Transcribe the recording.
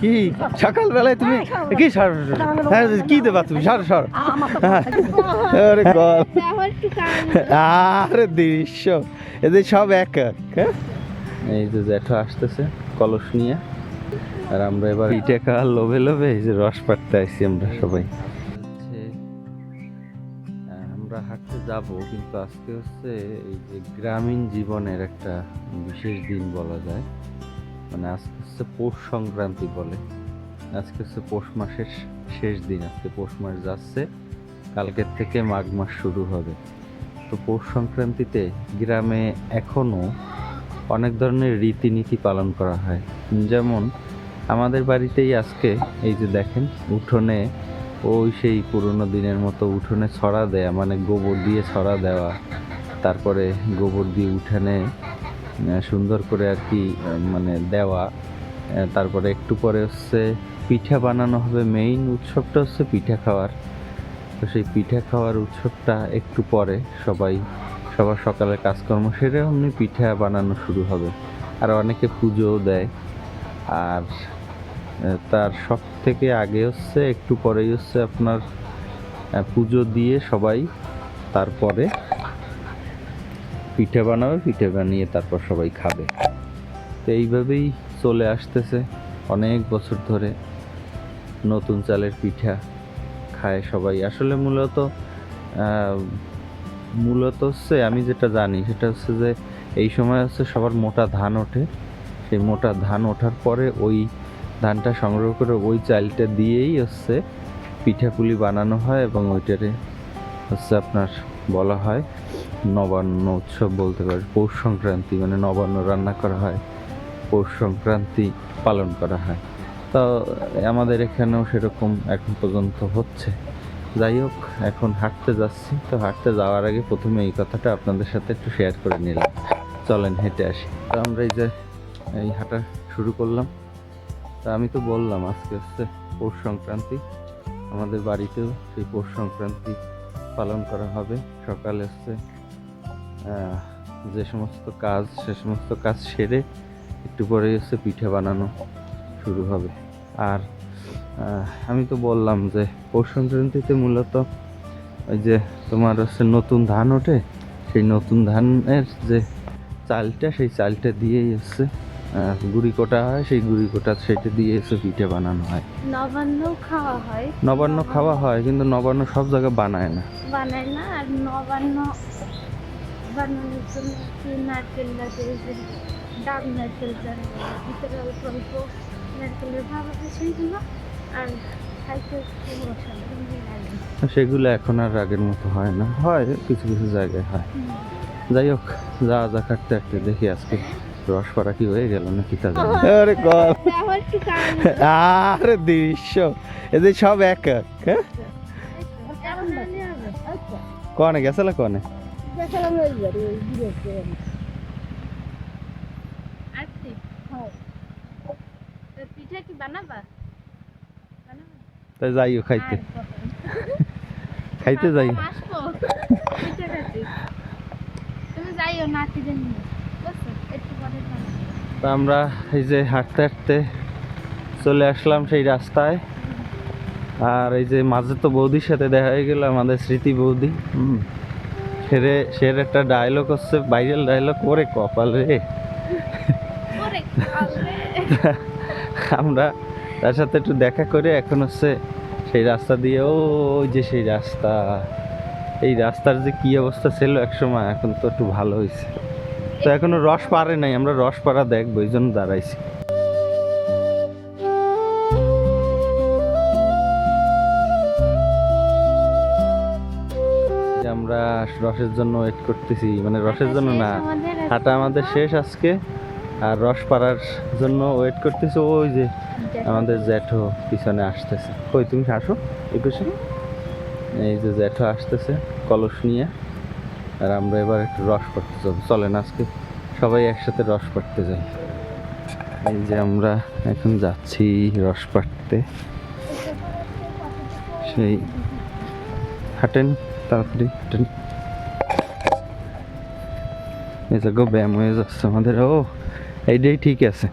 কি? সকালবেলায় তুমি কি সর। হ্যাঁ কি দেবা তুমি? সর সর। আরে গল আরে দৃশ্য। এদের সব এক এক হ্যাঁ? এই যে জ্যাঠো আসতেছে কলস নিয়ে। আর আমরা এবার পিঠে খাওয়ার লোভে লোভে এই যে রস পাড়তে আইছি আমরা সবাই। আমরা হাঁটতে যাব কিন্তু আজকে হচ্ছে এই যে গ্রামীণ জীবনের একটা বিশেষ দিন বলা যায়। মানে আজকে হচ্ছে পৌষ সংক্রান্তি বলে। আজকে হচ্ছে পৌষ মাসের শেষ দিন, আজকে পৌষ মাস যাচ্ছে। কালকের থেকে মাঘ মাস শুরু হবে। তো পৌষ সংক্রান্তিতে গ্রামে এখনও অনেক ধরনের রীতিনীতি পালন করা হয়। যেমন আমাদের বাড়িতেই আজকে এই যে দেখেন, উঠোনে ওই সেই পুরোনো দিনের মতো উঠোনে ছড়া দেয়া মানে গোবর দিয়ে ছড়া দেওয়া, তারপরে গোবর দিয়ে উঠানে সুন্দর করে আর কি মানে দেওয়া। তারপরে একটু পরে হচ্ছে পিঠা বানানো হবে মেইন উৎসবটা হচ্ছে পিঠা খাওয়ার। তো সেই পিঠা খাওয়ার উৎসবটা একটু পরে সবাই, সবার সকালে কাজকর্ম সেরে অমনি পিঠা বানানো শুরু হবে। আর অনেকে পুজোও দেয়। আর তার সব থেকে আগে হচ্ছে একটু পরেই হচ্ছে আপনার পুজো দিয়ে সবাই তারপরে পিঠে বানাবে, পিঠে বানিয়ে তারপর সবাই খাবে। তো এইভাবেই চলে আসতেছে। অনেক বছর ধরে নতুন চালের পিঠা খায় সবাই। আসলে মূলত মূলত হচ্ছে আমি যেটা জানি, সেটা হচ্ছে যে এই সময় হচ্ছে সবার মোটা ধান ওঠে। সেই মোটা ধান ওঠার পরে ওই ধানটা সংগ্রহ করে ওই চালটা দিয়েই হচ্ছে পিঠাপুলি বানানো হয় এবং ওইটারে হচ্ছে আপনার বলা হয় নবান্ন উৎসব বলতে পারে। পৌষ সংক্রান্তি মানে নবান্ন রান্না করা হয়, পৌষ সংক্রান্তি পালন করা হয়। তো আমাদের এখানেও সেরকম এখন পর্যন্ত হচ্ছে। যাই হোক, এখন হাঁটতে যাচ্ছি। তো হাঁটতে যাওয়ার আগে প্রথমে এই কথাটা আপনাদের সাথে একটু শেয়ার করে নিলাম। চলেন হেঁটে আসি। তো আমরা এই যে এই হাঁটা শুরু করলাম। তা আমি তো বললাম আজকে হচ্ছে পৌষ সংক্রান্তি। আমাদের বাড়িতেও সেই পৌষ সংক্রান্তি পালন করা হবে। সকালে হচ্ছে যে সমস্ত কাজ সে সমস্ত কাজ সেরে একটু পরে হচ্ছে পিঠে বানানো শুরু হবে। আর আমি তো বললাম যে পৌষ সংক্রান্তিতে মূলত ওই যে তোমার হচ্ছে নতুন ধান ওঠে সেই নতুন ধানের যে চালটা সেই চালটা দিয়েই হচ্ছে গুড়ি কোটা হয় সেই গুড়ি কোটা সেটা দিয়ে এসে পিঠে বানানো হয়। নবান্ন খাওয়া হয়। নবান্ন খাওয়া হয় কিন্তু নবান্ন সব জায়গায় বানায় না। বানায় না আর নবান্ন বানানোর জন্য একটু নারকেল লাগে ডাব নারকেল যারা ভিতরে অল্প অল্প নারকেলের ভাব আছে সেইগুলো আর খাইতে খুব অসাধারণ লাগে সেগুলো এখন আর আগের মতো হয় না হয় কিছু কিছু জায়গায় হয়। যাই হোক যা যা কাটতে কাটতে দেখি আজকে রস করা কি হয়ে গেল নাকি তা জানি আরে গল আরে দৃশ্য এদের সব এক এক হ্যাঁ? আচ্ছা কনে গেছিল কনে? ওই বাড়ি ওই দূরে আরতি হয়। তো পিঠা কি বানাবা? বানাবা? তাই যাইও খাইতে। খাইতে যাই তুমি যাইও তো আমরা এই যে হাঁটতে হাঁটতে চলে আসলাম সেই রাস্তায়। আর এই যে মাঝে তো বৌদির সাথে দেখা হয়ে গেল আমাদের স্মৃতি বৌদি। হুম। সেরে সের একটা ডায়লগ হচ্ছে ভাইরাল ডায়লগ করে কপাল রে। আমরা তার সাথে একটু দেখা করে এখন হচ্ছে সেই রাস্তা দিয়ে ও ওই যে সেই রাস্তা। এই রাস্তার যে কি অবস্থা ছিল একসময় এখন তো একটু ভালো হয়েছে তো এখনও রস পারে নাই আমরা রস পাড়া দেখব এই জন্য দাঁড়াইছি। আমরা রসের জন্য ওয়েট করতেছি। মানে রসের জন্য না হাঁটা আমাদের শেষ আজকে। আর রস পাড়ার জন্য ওয়েট করতেছে ওই যে আমাদের জ্যাঠো পিছনে আসতেছে। কই তুমি আসো একুশে এই যে জ্যাঠো আসতেছে কলস নিয়ে। আর আমরা এবার একটু রস করতে যাব। চলেন আজকে সবাই একসাথে রস পাড়তে যাই। এই যে আমরা এখন যাচ্ছি রস পাড়তে। সেই হাঁটেন তাড়াতাড়ি হাঁটেন গো ব্যায়াম হয়ে যাচ্ছে আমাদের। ও এইটাই ঠিক আছে।